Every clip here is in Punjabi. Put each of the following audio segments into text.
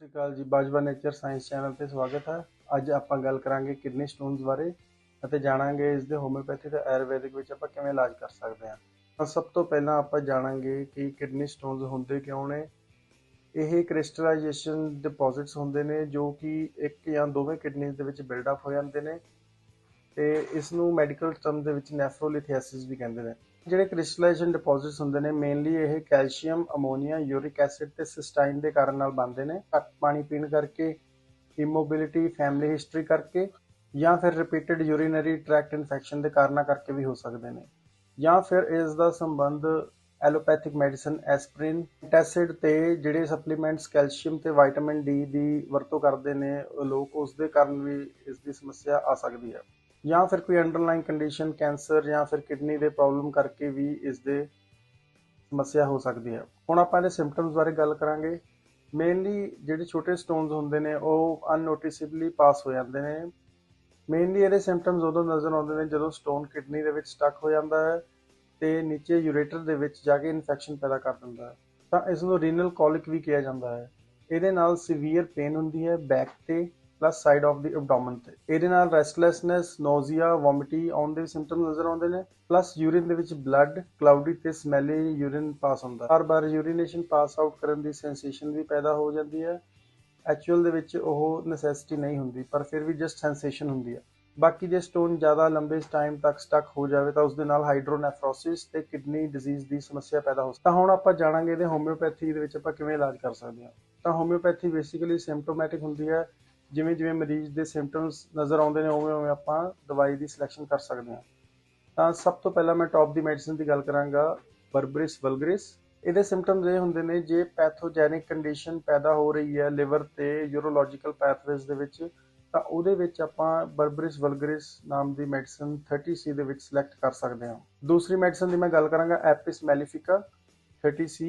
ਸਤਿ ਸ੍ਰੀ ਅਕਾਲ ਜੀ। ਬਾਜਵਾ ਨੇਚਰ ਸਾਇੰਸ ਚੈਨਲ ਤੇ ਸਵਾਗਤ ਹੈ। ਅੱਜ ਆਪਾਂ ਗੱਲ ਕਰਾਂਗੇ ਕਿਡਨੀ ਸਟੋਨਸ ਬਾਰੇ ਅਤੇ ਜਾਣਾਂਗੇ ਇਸ ਦੇ ਹੋਮਿਓਪੈਥੀ ਤੇ ਆਯੁਰਵੈਦਿਕ ਵਿੱਚ ਆਪਾਂ ਕਿਵੇਂ ਇਲਾਜ ਕਰ ਸਕਦੇ ਹਾਂ। ਤਾਂ ਸਭ ਤੋਂ ਪਹਿਲਾਂ ਆਪਾਂ ਜਾਣਾਂਗੇ ਕਿ ਕਿਡਨੀ ਸਟੋਨਸ ਹੁੰਦੇ ਕਿਉਂ ਨੇ। ਇਹ ਕ੍ਰਿਸਟਲਾਈਜੇਸ਼ਨ ਡਿਪੋਜ਼ਿਟਸ ਹੁੰਦੇ ਨੇ ਜੋ ਕਿ ਇੱਕ ਜਾਂ ਦੋਵੇਂ ਕਿਡਨੀਜ਼ ਦੇ ਵਿੱਚ ਬਿਲਡ ਅਪ ਹੋ ਜਾਂਦੇ ਨੇ ਤੇ ਇਸ ਨੂੰ ਮੈਡੀਕਲ ਟਰਮ ਦੇ ਵਿੱਚ ਨੈਫਰੋਲਿਥੀਸਿਸ ਵੀ ਕਹਿੰਦੇ ਨੇ। ਜਿਹੜੇ ਕ੍ਰਿਸਟਲਾਈਜੇਸ਼ਨ ਡਿਪੋਜ਼ਿਟਸ ਹੁੰਦੇ ਨੇ ਮੇਨਲੀ ਇਹ ਕੈਲਸ਼ੀਅਮ ਅਮੋਨੀਆ ਯੂਰਿਕ ਐਸਿਡ ਤੇ ਸਿਸਟਾਈਨ ਦੇ ਕਾਰਨ ਨਾਲ ਬਣਦੇ ਨੇ। ਘੱਟ ਪਾਣੀ ਪੀਣ ਕਰਕੇ ਇਮੋਬਿਲਿਟੀ ਫੈਮਿਲੀ ਹਿਸਟਰੀ ਕਰਕੇ ਜਾਂ ਫਿਰ ਰਿਪੀਟਡ ਯੂਰੀਨਰੀ ਟ੍ਰੈਕਟ ਇਨਫੈਕਸ਼ਨ ਦੇ ਕਾਰਨਾਂ ਕਰਕੇ ਵੀ ਹੋ ਸਕਦੇ ਨੇ। ਜਾਂ ਫਿਰ ਇਸ ਦਾ ਸੰਬੰਧ ਐਲੋਪੈਥਿਕ ਮੈਡੀਸਨ ਐਸਪ੍ਰਿਨ ਐਸਿਡ ਤੇ ਜਿਹੜੇ ਸਪਲੀਮੈਂਟਸ ਕੈਲਸ਼ੀਅਮ ਤੇ ਵਿਟਾਮਿਨ ਡੀ ਦੀ ਵਰਤੋਂ ਕਰਦੇ ਨੇ, ਲੋਕ ਉਸ ਦੇ ਕਾਰਨ ਵੀ ਇਸ ਦੀ ਸਮੱਸਿਆ ਆ ਸਕਦੀ ਹੈ। ਜਾਂ ਫਿਰ ਕੋਈ ਅੰਡਰਲਾਈਨ ਕੰਡੀਸ਼ਨ ਕੈਂਸਰ ਜਾਂ ਫਿਰ ਕਿਡਨੀ ਦੇ ਪ੍ਰੋਬਲਮ ਕਰਕੇ ਵੀ ਇਸ ਦੇ ਸਮੱਸਿਆ ਹੋ ਸਕਦੀ ਹੈ। ਹੁਣ ਆਪਾਂ ਇਹਦੇ ਸਿੰਪਟਮਸ ਬਾਰੇ ਗੱਲ ਕਰਾਂਗੇ। ਮੇਨਲੀ ਜਿਹੜੇ ਛੋਟੇ ਸਟੋਨਸ ਹੁੰਦੇ ਨੇ, ਉਹ ਅਨਨੋਟਿਸੇਬਲੀ ਪਾਸ ਹੋ ਜਾਂਦੇ ਨੇ। ਮੇਨਲੀ ਇਹਦੇ ਸਿੰਪਟਮਸ ਉਦੋਂ ਨਜ਼ਰ ਆਉਂਦੇ ਨੇ ਜਦੋਂ ਸਟੋਨ ਕਿਡਨੀ ਦੇ ਵਿੱਚ ਸਟਕ ਹੋ ਜਾਂਦਾ ਹੈ ਤੇ ਨੀਚੇ ਯੂਰੇਟਰ ਦੇ ਵਿੱਚ ਜਾ ਕੇ ਇਨਫੈਕਸ਼ਨ ਪੈਦਾ ਕਰ ਦਿੰਦਾ ਹੈ। ਤਾਂ ਇਸ ਨੂੰ ਰੀਨਲ ਕੋਲਿਕ ਵੀ ਕਿਹਾ ਜਾਂਦਾ ਹੈ। ਇਹਦੇ ਨਾਲ ਸੀਵੀਅਰ ਪੇਨ ਹੁੰਦੀ ਹੈ ਬੈਕ ਤੇ plus side of the abdomen ਤੇ। ਇਹਦੇ ਨਾਲ ਰੈਸਟਲੈਸਨੈਸ ਨੋਜ਼ੀਆ ਵੋਮਿਟੀ ਆਉਣ ਦੇ ਸਿੰਪਟਮ ਨਜ਼ਰ ਆਉਂਦੇ ਨੇ। ਪਲੱਸ ਯੂਰਿਨ ਦੇ ਵਿੱਚ ਬਲੱਡ ਕਲਾਉਡੀ ਤੇ ਸਮੈਲੀ ਯੂਰਿਨ ਪਾਸ ਹੁੰਦਾ। ਹਰ ਵਾਰ ਯੂਰੀਨੇਸ਼ਨ ਪਾਸ ਆਊਟ ਕਰਨ ਦੀ ਸੈਂਸੇਸ਼ਨ ਵੀ ਪੈਦਾ ਹੋ ਜਾਂਦੀ ਹੈ। ਐਕਚੁਅਲ ਦੇ ਵਿੱਚ ਉਹ ਨੈਸੈਸਿਟੀ ਨਹੀਂ ਹੁੰਦੀ, ਪਰ ਫਿਰ ਵੀ ਜਸਟ ਸੈਂਸੇਸ਼ਨ ਹੁੰਦੀ ਹੈ। ਬਾਕੀ ਜੇ ਸਟੋਨ ਜ਼ਿਆਦਾ ਲੰਬੇ ਟਾਈਮ ਤੱਕ ਸਟਕ ਹੋ ਜਾਵੇ ਤਾਂ ਉਸ ਦੇ ਨਾਲ ਹਾਈਡਰੋਨੈਫਰੋਸਿਸ ਤੇ ਕਿਡਨੀ ਡਿਜ਼ੀਜ਼ ਦੀ ਸਮੱਸਿਆ ਪੈਦਾ ਹੋ ਸਕਦੀ ਤਾਂ ਹੁਣ ਆਪਾਂ ਜਾਣਾਂਗੇ ਇਹਦੇ ਹੋਮਿਓਪੈਥੀ ਦੇ ਵਿੱਚ ਆਪਾਂ ਕਿਵੇਂ ਇਲਾਜ ਕਰ ਸਕਦੇ ਹਾਂ। ਤਾਂ ਹੋਮਿਓਪੈਥੀ ਬੇਸਿਕਲੀ ਸਿੰਪਟੋਮੈਟਿਕ ਹੁੰਦੀ ਹੈ। ਜਿਵੇਂ ਜਿਵੇਂ ਮਰੀਜ਼ ਦੇ ਸਿੰਪਟਮਸ ਨਜ਼ਰ ਆਉਂਦੇ ਨੇ, ਉਵੇਂ ਉਵੇਂ ਆਪਾਂ ਦਵਾਈ ਦੀ ਸਿਲੈਕਸ਼ਨ ਕਰ ਸਕਦੇ ਹਾਂ। ਤਾਂ ਸਭ ਤੋਂ ਪਹਿਲਾਂ ਮੈਂ ਟੌਪ ਦੀ ਮੈਡੀਸਿਨ ਦੀ ਗੱਲ ਕਰਾਂਗਾ ਬਰਬਰਿਸ ਵਲਗਰਿਸ ਇਹਦੇ ਸਿੰਪਟਮਸ ਇਹ ਹੁੰਦੇ ਨੇ, ਜੇ ਪੈਥੋਜੈਨਿਕ ਕੰਡੀਸ਼ਨ ਪੈਦਾ ਹੋ ਰਹੀ ਹੈ ਲਿਵਰ ਤੇ ਯੂਰੋਲੋਜੀਕਲ ਪੈਥਵੇਜ਼ ਦੇ ਵਿੱਚ, ਤਾਂ ਉਹਦੇ ਵਿੱਚ ਆਪਾਂ ਬਰਬਰਿਸ ਵਲਗਰਿਸ ਨਾਮ ਦੀ ਮੈਡੀਸਿਨ 30C ਦੇ ਵਿੱਚ ਸਿਲੈਕਟ ਕਰ ਸਕਦੇ ਹਾਂ। ਦੂਸਰੀ ਮੈਡੀਸਨ ਦੀ ਮੈਂ ਗੱਲ ਕਰਾਂਗਾ ਐਪਿਸ ਮੈਲੀਫਿਕਾ 30C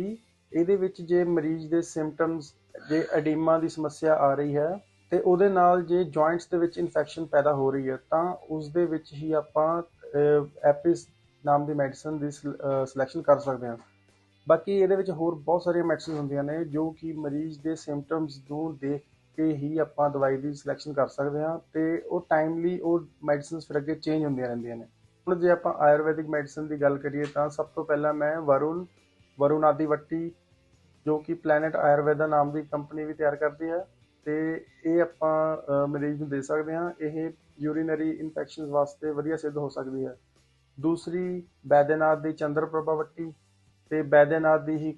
ਇਹਦੇ ਵਿੱਚ ਜੇ ਮਰੀਜ਼ ਦੇ ਸਿੰਪਟਮਸ ਜੇ ਐਡੀਮਾ ਦੀ ਸਮੱਸਿਆ ਆ ਰਹੀ ਹੈ ਤੇ ਉਹਦੇ ਨਾਲ ਜੇ ਜੁਆਇੰਟਸ ਦੇ ਵਿੱਚ ਇਨਫੈਕਸ਼ਨ ਪੈਦਾ ਹੋ ਰਹੀ ਹੈ, ਤਾਂ ਉਸ ਦੇ ਵਿੱਚ ਹੀ ਆਪਾਂ ਐਪਿਸ ਨਾਮ ਦੀ ਮੈਡੀਸਨ ਦੀ ਸਿਲੈਕਸ਼ਨ ਕਰ ਸਕਦੇ ਹਾਂ। ਬਾਕੀ ਇਹਦੇ ਵਿੱਚ ਹੋਰ ਬਹੁਤ ਸਾਰੀਆਂ ਮੈਡੀਸਿਨ ਹੁੰਦੀਆਂ ਨੇ, ਜੋ ਕਿ ਮਰੀਜ਼ ਦੇ ਸਿੰਪਟਮਸ ਨੂੰ ਦੇਖ ਕੇ ਹੀ ਆਪਾਂ ਦਵਾਈ ਦੀ ਸਿਲੈਕਸ਼ਨ ਕਰ ਸਕਦੇ ਹਾਂ ਤੇ ਉਹ ਟਾਈਮਲੀ ਉਹ ਮੈਡੀਸਨਸ ਫਿਰ ਅੱਗੇ ਚੇਂਜ ਹੁੰਦੀਆਂ ਰਹਿੰਦੀਆਂ ਨੇ। ਹੁਣ ਜੇ ਆਪਾਂ ਆਯੁਰਵੈਦਿਕ ਮੈਡੀਸਨ ਦੀ ਗੱਲ ਕਰੀਏ, ਤਾਂ ਸਭ ਤੋਂ ਪਹਿਲਾਂ ਮੈਂ ਵਰੁਣ ਵਰੁਣ ਆਦੀਵੱਟੀ ਜੋ ਕਿ ਪਲੈਨਟ ਆਯੁਰਵੈਦਾ ਨਾਮ ਦੀ ਕੰਪਨੀ ਵੀ ਤਿਆਰ ਕਰਦੀ ਹੈ। ਤੇ ਇਹ ਆਪਾਂ ਮਰੀਜ਼ ਨੂੰ ਦੇ ਸਕਦੇ ਹਾਂ। ਇਹ ਯੂਰੀਨਰੀ ਇਨਫੈਕਸ਼ਨਸ ਵਾਸਤੇ ਵਧੀਆ ਸਿੱਧ ਹੋ ਸਕਦੀ ਹੈ। ਦੂਸਰੀ, ਬੈਦੇਨਾਥ ਦੀ ਚੰਦਰ ਪ੍ਰਭਾਵਟੀ ਤੇ ਬੈਦੇਨਾਥ ਦੀ ਹੀ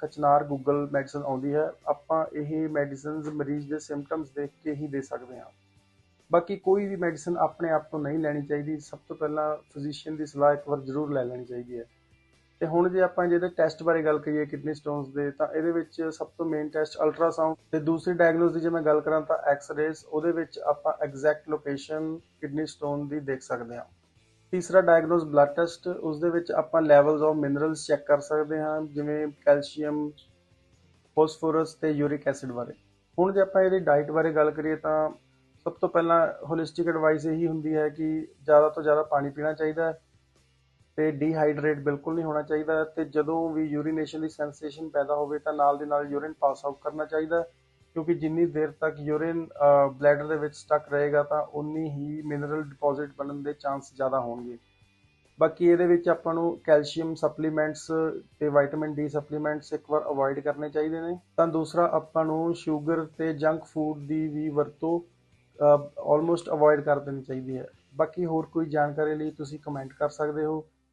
ਕਚਨਾਰ ਗੂਗਲ ਮੈਡੀਸਨ ਆਉਂਦੀ ਹੈ। ਆਪਾਂ ਇਹ ਮੈਡੀਸਿਨਸ ਮਰੀਜ਼ ਦੇ ਸਿੰਪਟਮਸ ਦੇਖ ਕੇ ਹੀ ਦੇ ਸਕਦੇ ਹਾਂ। ਬਾਕੀ ਕੋਈ ਵੀ ਮੈਡੀਸਨ ਆਪਣੇ ਆਪ ਤੋਂ ਨਹੀਂ ਲੈਣੀ ਚਾਹੀਦੀ। ਸਭ ਤੋਂ ਪਹਿਲਾਂ ਫਿਜ਼ੀਸ਼ੀਅਨ ਦੀ ਸਲਾਹ ਇੱਕ ਵਾਰ ਜ਼ਰੂਰ ਲੈ ਲੈਣੀ ਚਾਹੀਦੀ ਹੈ। ਤੇ ਹੁਣ ਜੇ ਆਪਾਂ ਜਿਹਦੇ ਟੈਸਟ ਬਾਰੇ ਗੱਲ ਕਰੀਏ ਕਿਡਨੀ ਸਟੋਨਸ ਦੇ, ਤਾਂ ਇਹਦੇ ਵਿੱਚ ਸਭ ਤੋਂ ਮੇਨ ਟੈਸਟ ਅਲਟਰਾਸਾਊਂਡ ਤੇ ਦੂਸਰੀ ਡਾਇਗਨੋਸ ਦੀ ਜੇ ਮੈਂ ਗੱਲ ਕਰਾਂ ਤਾਂ ਐਕਸ-ਰੇਜ਼ ਉਹਦੇ ਵਿੱਚ ਆਪਾਂ ਐਗਜ਼ੈਕਟ ਲੋਕੇਸ਼ਨ ਕਿਡਨੀ ਸਟੋਨ ਦੀ ਦੇਖ ਸਕਦੇ ਹਾਂ। ਤੀਸਰਾ ਡਾਇਗਨੋਸ ਬਲੱਡ ਟੈਸਟ ਉਸ ਦੇ ਵਿੱਚ ਆਪਾਂ ਲੈਵਲਸ ਆਫ ਮਿਨਰਲਸ ਚੈੱਕ ਕਰ ਸਕਦੇ ਹਾਂ, ਜਿਵੇਂ ਕੈਲਸ਼ੀਅਮ ਫੋਸਫੋਰਸ ਤੇ ਯੂਰਿਕ ਐਸਿਡ ਬਾਰੇ। ਹੁਣ ਜੇ ਆਪਾਂ ਇਹਦੀ ਡਾਈਟ ਬਾਰੇ ਗੱਲ ਕਰੀਏ ਤਾਂ ਸਭ ਤੋਂ ਪਹਿਲਾਂ ਹੋਲਿਸਟਿਕ ਐਡਵਾਈਸ ਇਹੀ ਹੁੰਦੀ ਹੈ ਕਿ ਜ਼ਿਆਦਾ ਤੋਂ ਜ਼ਿਆਦਾ ਪਾਣੀ ਪੀਣਾ ਚਾਹੀਦਾ ਹੈ। ਤੇ ਡੀਹਾਈਡਰੇਟ ਬਿਲਕੁਲ ਨਹੀਂ ਹੋਣਾ ਚਾਹੀਦਾ ਤੇ ਜਦੋਂ ਵੀ ਯੂਰੀਨੇਸ਼ਨ ਦੀ ਸੈਂਸੇਸ਼ਨ ਪੈਦਾ ਹੋਵੇ ਤਾਂ ਨਾਲ ਦੇ ਨਾਲ ਯੂਰਿਨ ਪਾਸ ਆਊਟ ਕਰਨਾ ਚਾਹੀਦਾ ਕਿਉਂਕਿ ਜਿੰਨੀ ਦੇਰ ਤੱਕ ਯੂਰਿਨ ਬਲੈਡਰ ਦੇ ਵਿੱਚ ਸਟਕ ਰਹੇਗਾ ਤਾਂ ਉਨੀ ਹੀ ਮਿਨਰਲ ਡਿਪੋਜ਼ਿਟ ਬਣਨ ਦੇ ਚਾਂਸ ਜ਼ਿਆਦਾ ਹੋਣਗੇ। ਬਾਕੀ ਇਹਦੇ ਵਿੱਚ ਆਪਾਂ ਨੂੰ ਕੈਲਸ਼ੀਅਮ ਸਪਲੀਮੈਂਟਸ ਤੇ ਵਿਟਾਮਿਨ ਡੀ ਸਪਲੀਮੈਂਟਸ ਇੱਕ ਵਾਰ ਅਵੋਇਡ ਕਰਨੇ ਚਾਹੀਦੇ ਨੇ। ਤਾਂ ਦੂਸਰਾ ਆਪਾਂ ਨੂੰ ਸ਼ੂਗਰ ਤੇ ਜੰਕ ਫੂਡ ਦੀ ਵੀ ਵਰਤੋਂ ਆਲਮੋਸਟ ਅਵੋਇਡ ਕਰ ਦੇਣੀ ਚਾਹੀਦੀ ਹੈ। ਬਾਕੀ ਹੋਰ ਕੋਈ ਜਾਣਕਾਰੀ ਲਈ ਤੁਸੀਂ ਕਮੈਂਟ ਕਰ ਸਕਦੇ ਹੋ।